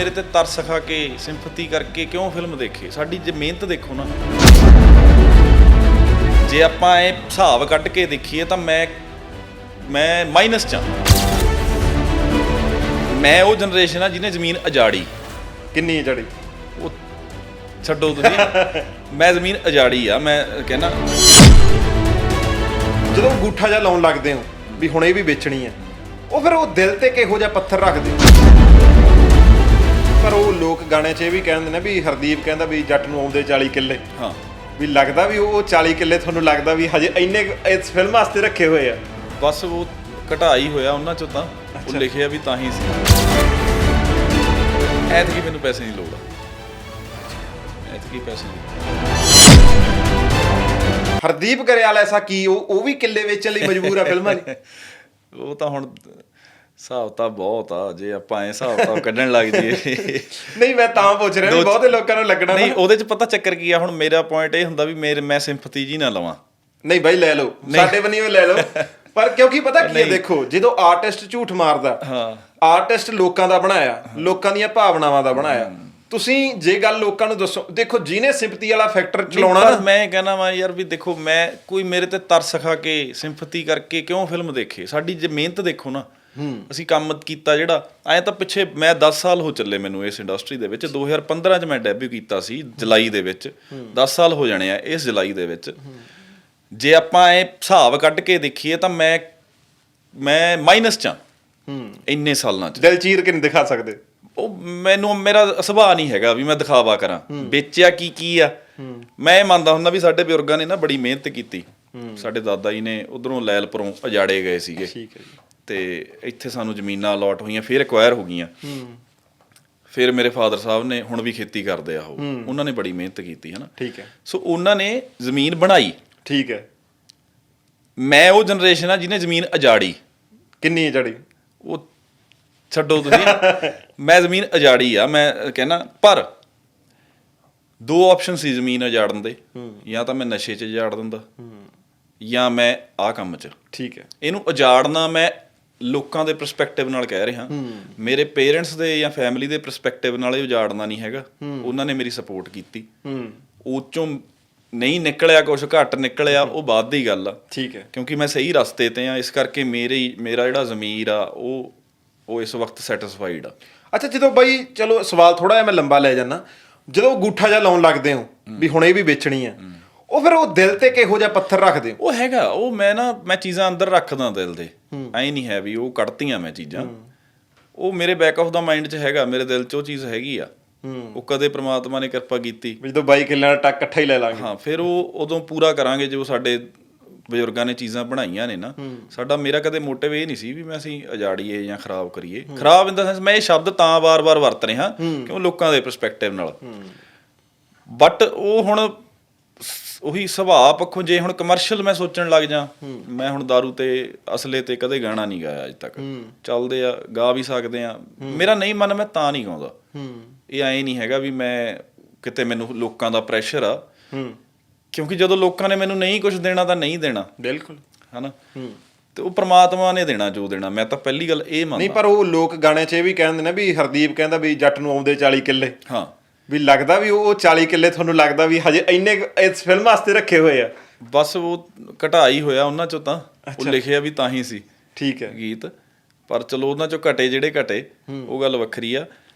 ਮੇਰੇ ਤੇ ਤਰਸ ਖਾ ਕੇ ਸਿੰਪਥੀ ਕਰਕੇ ਕਿਉਂ ਫਿਲਮ ਦੇਖੇ? ਸਾਡੀ ਜੇ ਮਿਹਨਤ ਦੇਖੋ ਨਾ। ਜੇ ਆਪਾਂ ਇਹ ਹਿਸਾਬ ਕੱਢ ਕੇ ਦੇਖੀਏ ਤਾਂ ਮੈਂ ਮੈਂ ਮਾਈਨਸ ਚ। ਮੈਂ ਉਹ ਜਨਰੇਸ਼ਨ ਆ ਜਿਹਨੇ ਜ਼ਮੀਨ ਅਜਾੜੀ। ਕਿੰਨੀ ਜੜੀ ਉਹ ਛੱਡੋ ਤੁਸੀਂ। ਮੈਂ ਜ਼ਮੀਨ ਅਜਾੜੀ ਆ ਮੈਂ ਕਹਿੰਦਾ। ਜਦੋਂ ਅੰਗੂਠਾ ਜਿਹਾ ਲਾਉਣ ਲੱਗਦੇ ਹੋ ਵੀ ਹੁਣ ਇਹ ਵੀ ਵੇਚਣੀ ਹੈ ਉਹ ਫਿਰ ਉਹ ਦਿਲ ਤੇ ਕਿਹੋ ਜਿਹਾ ਪੱਥਰ ਰੱਖਦੇ ਹੋ? ਗਾਣੇ 'ਚ ਇਹ ਵੀ ਕਹਿੰਦੇ ਨੇ ਵੀ ਹਰਦੀਪ ਕਹਿੰਦਾ ਵੀ ਜੱਟ ਨੂੰ ਆਉਂਦੇ 40 ਕਿੱਲੇ। ਹਾਂ। ਵੀ ਲੱਗਦਾ ਵੀ ਉਹ 40 ਕਿੱਲੇ ਤੁਹਾਨੂੰ ਲੱਗਦਾ ਵੀ ਹਜੇ ਇੰਨੇ ਇਸ ਫਿਲਮ ਵਾਸਤੇ ਰੱਖੇ ਹੋਏ ਆ। ਬਸ ਉਹ ਘਟਾਈ ਹੋਇਆ ਉਹਨਾਂ ਚੋਂ ਤਾਂ। ਉਹ ਲਿਖਿਆ ਵੀ ਤਾਂ ਹੀ ਸੀ। ਐਤਕੀ ਮੈਨੂੰ ਪੈਸੇ ਦੀ ਲੋੜ ਐਤਕੀ ਪੈਸੇ ਦੀ ਹਰਦੀਪ ਗਰੇਵਾਲ ਐਸਾ ਕੀ ਉਹ ਉਹ ਵੀ ਕਿੱਲੇ ਵੇਚਣ ਲਈ ਮਜਬੂਰ ਆ ਫਿਲਮਾਂ 'ਚ ਉਹ ਤਾਂ ਹੁਣ ਹਿਸਾਬ ਤਾਂ ਬਹੁਤ ਆ ਜੇ ਆਪਾਂ ਐ ਹਿਸਾਬ ਤਾਂ ਕੱਢਣ ਲੱਗ ਜੀਏ ਨਹੀਂ ਮੈਂ ਤਾਂ ਪੁੱਛ ਰਿਹਾ ਵੀ ਬਹੁਤੇ ਲੋਕਾਂ ਨੂੰ ਲੱਗਣਾ ਨਹੀਂ ਉਹਦੇ ਚ ਪਤਾ ਚੱਕਰ ਕੀ ਆ ਹੁਣ ਮੇਰਾ ਪੁਆਇੰਟ ਇਹ ਹੁੰਦਾ ਵੀ ਮੇਰੇ ਮੈਂ ਸਿੰਪਥੀ ਜੀ ਨਾ ਲਵਾਂ। ਨਹੀਂ ਬਾਈ ਲੈ ਲਓ। ਸਾਡੇ ਬਣੀ ਹੋਏ ਲੈ ਲਓ। ਪਰ ਕਿਉਂਕਿ ਪਤਾ ਕੀ ਹੈ। ਦੇਖੋ ਜਦੋਂ ਆਰਟਿਸਟ ਝੂਠ ਮਾਰਦਾ ਹਾਂ। ਆਰਟਿਸਟ ਲੋਕਾਂ ਦਾ ਬਣਾਇਆ ਲੋਕਾਂ ਦੀਆਂ ਭਾਵਨਾਵਾਂ ਦਾ ਬਣਾਇਆ। ਤੁਸੀਂ ਜੇ ਗੱਲ ਲੋਕਾਂ ਨੂੰ ਦੱਸੋ ਦੇਖੋ ਜਿਹਨੇ ਸਿੰਪਥੀ ਵਾਲਾ ਫੈਕਟਰ ਚਲਾਉਣਾ ਨਾ ਮੈਂ ਕਹਿੰਦਾ ਵਾ ਯਾਰ ਵੀ ਦੇਖੋ ਮੈਂ ਕੋਈ ਮੇਰੇ ਤੇ ਤਰਸ ਖਾ ਕੇ ਸਿੰਪਥੀ ਕਰਕੇ ਕਿਉਂ ਫਿਲਮ ਦੇਖੇ? ਸਾਡੀ ਜੇ ਮਿਹਨਤ ਦੇਖੋ ਨਾ। ਅਸੀਂ ਕੰਮ ਕੀਤਾ ਜਿਹੜਾ ਐ ਤਾਂ ਪਿੱਛੇ ਮੈਂ 10 ਸਾਲ ਹੋ ਚੱਲੇ ਮੈਨੂੰ ਇਸ ਇੰਡਸਟਰੀ ਦੇ ਵਿੱਚ 2015 ਚ ਮੈਂ ਡੈਬਿਊ ਕੀਤਾ ਸੀ ਜੁਲਾਈ ਦੇ ਵਿੱਚ 10 ਸਾਲ ਹੋ ਜਾਣੇ ਆ ਇਸ ਜੁਲਾਈ ਦੇ ਵਿੱਚ। ਜੇ ਆਪਾਂ ਇਹ ਹਿਸਾਬ ਕੱਢ ਕੇ ਦੇਖੀਏ ਤਾਂ ਮੈਂ ਮੈਂ ਮਾਈਨਸ ਚ ਹਾਂ ਇੰਨੇ ਸਾਲਾਂ ਚ। ਦਿਲ ਚੀਰ ਕੇ ਨਹੀਂ ਦਿਖਾ ਸਕਦੇ। ਉਹ ਮੈਨੂੰ ਮੇਰਾ ਸੁਭਾਅ ਨਹੀਂ ਹੈਗਾ ਵੀ ਮੈਂ ਦਿਖਾਵਾ ਕਰਾਂ। ਵੇਚਿਆ ਕੀ ਕੀ ਆ? ਮੈਂ ਇਹ ਮੰਨਦਾ ਹੁੰਦਾ ਵੀ ਸਾਡੇ ਬਜ਼ੁਰਗਾਂ ਨੇ ਨਾ ਬੜੀ ਮਿਹਨਤ ਕੀਤੀ। ਸਾਡੇ ਦਾਦਾ ਜੀ ਨੇ ਉਧਰੋਂ ਲੈਲਪੁਰੋਂ ਉਜਾੜੇ ਗਏ ਸੀਗੇ। ਠੀਕ ਹੈ ਜੀ। ਤੇ ਇੱਥੇ ਸਾਨੂੰ ਜ਼ਮੀਨਾਂ ਅਲਾਟ ਹੋਈਆਂ ਫਿਰ ਐਕਵਾਇਰ ਹੋ ਗਈਆਂ। ਹੂੰ। ਫਿਰ ਮੇਰੇ ਫਾਦਰ ਸਾਹਿਬ ਨੇ ਹੁਣ ਵੀ ਖੇਤੀ ਕਰਦੇ ਆ ਉਹ। ਉਹਨਾਂ ਨੇ ਬੜੀ ਮਿਹਨਤ ਕੀਤੀ ਹੈ ਨਾ ਠੀਕ ਹੈ। ਸੋ ਉਹਨਾਂ ਨੇ ਜ਼ਮੀਨ ਬਣਾਈ। ਠੀਕ ਹੈ। ਮੈਂ ਉਹ ਜਨਰੇਸ਼ਨ ਆ ਜਿਹਨੇ ਜ਼ਮੀਨ ਅਜਾੜੀ। ਕਿੰਨੀ ਹੈ ਜੜੀ ਉਹ ਛੱਡੋ ਤੁਸੀਂ। ਮੈਂ ਜ਼ਮੀਨ ਅਜਾੜੀ ਆ ਮੈਂ ਕਹਿੰਦਾ ਪਰ ਦੋ ਆਪਸ਼ਨ ਸੀ ਜ਼ਮੀਨ ਅਜਾੜਨ ਦੇ। ਜਾਂ ਤਾਂ ਮੈਂ ਨਸ਼ੇ 'ਚ ਅਜਾੜ ਦਿੰਦਾ ਜਾਂ ਮੈਂ ਆਹ ਕੰਮ 'ਚ। ਠੀਕ ਹੈ। ਇਹਨੂੰ ਉਜਾੜਨਾ ਮੈਂ ਲੋਕਾਂ ਦੇ ਪਰਸਪੈਕਟਿਵ ਨਾਲ ਕਹਿ ਰਿਹਾ। ਮੇਰੇ ਪੇਰੈਂਟਸ ਦੇ ਜਾਂ ਫੈਮਿਲੀ ਦੇ ਪਰਸਪੈਕਟਿਵ ਨਾਲ ਇਹ ਉਜਾੜਨਾ ਨਹੀਂ ਹੈਗਾ। ਉਹਨਾਂ ਨੇ ਮੇਰੀ ਸਪੋਰਟ ਕੀਤੀ। ਉਹ ਚੋਂ ਨਹੀਂ ਨਿਕਲਿਆ ਕੁਝ ਘੱਟ ਨਿਕਲਿਆ ਉਹ ਬਾਅਦ ਦੀ ਗੱਲ ਆ। ਠੀਕ ਹੈ। ਕਿਉਂਕਿ ਮੈਂ ਸਹੀ ਰਸਤੇ ਤੇ ਆ ਇਸ ਕਰਕੇ ਮੇਰੇ ਮੇਰਾ ਜਿਹੜਾ ਜ਼ਮੀਰ ਆ ਉਹ ਉਹ ਇਸ ਵਕਤ ਸੈਟੀਸਫਾਈਡ ਆ। ਅੱਛਾ ਜਦੋਂ ਬਾਈ ਚਲੋ ਸਵਾਲ ਥੋੜਾ ਜਿਹਾ ਮੈਂ ਲੰਬਾ ਲੈ ਜਾਣਾ ਜਦੋਂ ਅੰਗੂਠਾ ਜਿਹਾ ਲਾਉਣ ਲੱਗਦੇ ਹੋ ਵੀ ਹੁਣ ਇਹ ਵੀ ਵੇਚਣੀ ਹੈ ਉਹ ਫਿਰ ਉਹ ਦਿਲ ਤੇ ਕਿਹੋ ਜਿਹਾ ਪੱਥਰ ਰੱਖਦੇ? ਹੋ ਉਹ ਹੈਗਾ ਉਹ ਮੈਂ ਨਾ ਮੈਂ ਚੀਜ਼ਾਂ ਅੰਦਰ ਰੱਖਦਾ ਦਿਲ ਦੇ। ਐ ਨਹੀਂ ਹੈ ਵੀ ਉਹ ਕੱਢਤੀਆਂ ਮੈਂ ਚੀਜ਼ਾਂ। ਉਹ ਮੇਰੇ ਬੈਕ ਆਫ ਦਾ ਮਾਈਂਡ 'ਚ ਹੈਗਾ ਮੇਰੇ ਦਿਲ 'ਚ ਉਹ ਚੀਜ਼ ਹੈਗੀ ਆ। ਉਹ ਕਦੇ ਪ੍ਰਮਾਤਮਾ ਨੇ ਕਿਰਪਾ ਕੀਤੀ। ਵੀ ਜਦੋਂ ਬਾਈ ਕਿੱਲਿਆਂ ਦਾ ਟੱਕ ਇਕੱਠਾ ਹੀ ਲੈ ਲਾਂਗੇ। ਹਾਂ ਫਿਰ ਉਹ ਉਦੋਂ ਪੂਰਾ ਕਰਾਂਗੇ ਜੋ ਸਾਡੇ ਬਜ਼ੁਰਗਾਂ ਨੇ ਚੀਜ਼ਾਂ ਬਣਾਈਆਂ ਨੇ ਨਾ। ਸਾਡਾ ਮੇਰਾ ਕਦੇ ਮੋਟਿਵ ਇਹ ਨਹੀਂ ਸੀ ਵੀ ਮੈਂ ਅਸੀਂ ਅਜਾੜੀਏ ਜਾਂ ਖਰਾਬ ਕਰੀਏ। ਖਰਾਬ ਇਨ ਦਾ ਸੈਂਸ ਮੈਂ ਇਹ ਸ਼ਬਦ ਤਾਂ ਵਾਰ-ਵਾਰ ਵਰਤ ਰਿਹਾ ਕਿਉਂ? ਲੋਕਾਂ ਦੇ ਪਰਸਪੈਕਟਿਵ ਨਾਲ। ਬਟ ਉਹ ਹੁਣ ਉਹੀ ਸੁਭਾਅ ਪੱਖੋਂ ਜੇ ਹੁਣ ਕਮਰਸ਼ੀਅਲ ਮੈਂ ਸੋਚਣ ਲੱਗ ਜਾ ਮੈਂ ਹੁਣ दारू ਤੇ ਅਸਲੇ ਤੇ ਕਦੇ ਗਾਣਾ ਨਹੀਂ ਗਾਇਆ ਅਜ ਤੱਕ। ਚੱਲਦੇ ਆ ਗਾ ਵੀ ਸਕਦੇ ਆ। ਮੇਰਾ ਨਹੀਂ ਮਨ ਮੈਂ ਤਾਂ ਨਹੀਂ ਗਾਉਂਦਾ। ਇਹ ਐ ਨਹੀਂ ਹੈਗਾ ਵੀ ਮੈਂ ਕਿਤੇ ਮੈਨੂੰ ਲੋਕਾਂ ਦਾ ਪ੍ਰੈਸ਼ਰ ਆ। ਕਿਉਂਕਿ ਜਦੋਂ ਲੋਕਾਂ ਨੇ ਮੈਨੂੰ ਨਹੀਂ ਕੁਝ ਦੇਣਾ ਤਾਂ ਨਹੀਂ ਦੇਣਾ। ਬਿਲਕੁਲ। ਹਨਾ? ਤੇ ਉਹ ਪ੍ਰਮਾਤਮਾ ਨੇ ਦੇਣਾ ਜੋ ਦੇਣਾ। ਮੈਂ ਤਾਂ ਪਹਿਲੀ ਗੱਲ ਇਹ ਨਹੀਂ ਮੰਨਦਾ ਪਰ ਉਹ ਲੋਕ ਗਾਣੇ 'ਚ ਇਹ ਵੀ ਕਹਿੰਦੇ ਨੇ ਵੀ ਹਰਦੀਪ ਕਹਿੰਦਾ ਵੀ ਜੱਟ ਨੂੰ ਆਉਂਦੇ 40 ਕਿੱਲੇ। ਹਾਂ। ਵੀ ਲੱਗਦਾ ਵੀ ਉਹ 40 ਕਿੱਲੇ ਤੁਹਾਨੂੰ ਲੱਗਦਾ ਵੀ ਹਜੇ ਇੰਨੇ ਇਸ ਫਿਲਮ ਵਾਸਤੇ ਰੱਖੇ ਹੋਏ ਆ। ਬਸ ਉਹ ਘਟਾਈ ਹੋਇਆ ਉਹਨਾਂ ਚੋਂ ਤਾਂ। ਉਹ ਲਿਖਿਆ ਵੀ ਤਾਂ ਹੀ ਸੀ ਠੀਕ ਹੈ। ਗੀਤ। ਪਰ ਚਲੋ ਉਹਨਾਂ ਚੋਂ ਘਟੇ ਜਿਹੜੇ ਘਟੇ ਉਹ ਗੱਲ ਵੱਖਰੀ ਆ।